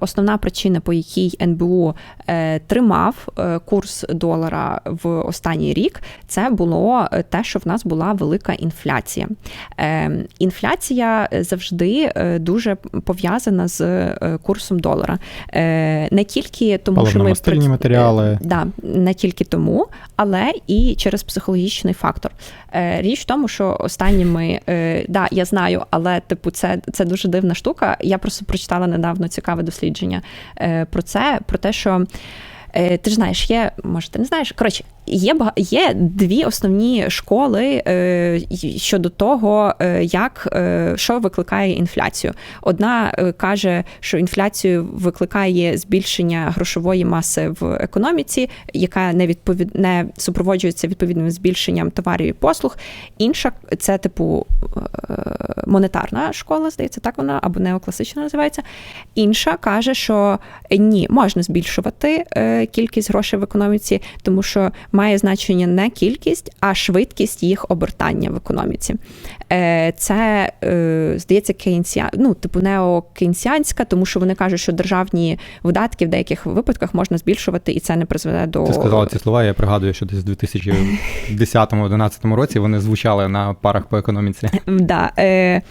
Основна причина, по якій НБУ е, тримав е, курс долара в останній рік, це було е, те, що в нас була велика інфляція. Інфляція завжди дуже пов'язана з курсом долара. Не тільки тому, що ми Паливно-мастильні матеріали. Да, не тільки тому, але і через психологічний фактор. Річ в тому, що останніми, да, я знаю, але типу, це, це дуже дивна штука. Я просто прочитала недавно цікаве дослідження е, про це, про те, що. е, Ти ж знаєш, є, може, ти не знаєш. Коротше, є є дві основні школи е, щодо того, е, як е, що викликає інфляцію. Одна е, каже, що інфляцію викликає збільшення грошової маси в економіці, яка не відповід... не супроводжується відповідним збільшенням товарів і послуг. Інша це типу монетарна школа, здається, так вона або неокласична називається. Інша каже, що ні, можна збільшувати е, кількість грошей в економіці, тому що має значення не кількість, а швидкість їх обертання в економіці. Е, Це е, здається кейнсіан, ну, типу неокейнсіанська, тому що вони кажуть, що державні видатки в деяких випадках можна збільшувати, і це не призведе до Ти сказала ці слова, я пригадую, що десь в 2010-2011 році вони звучали на парах по економіці. Да, е,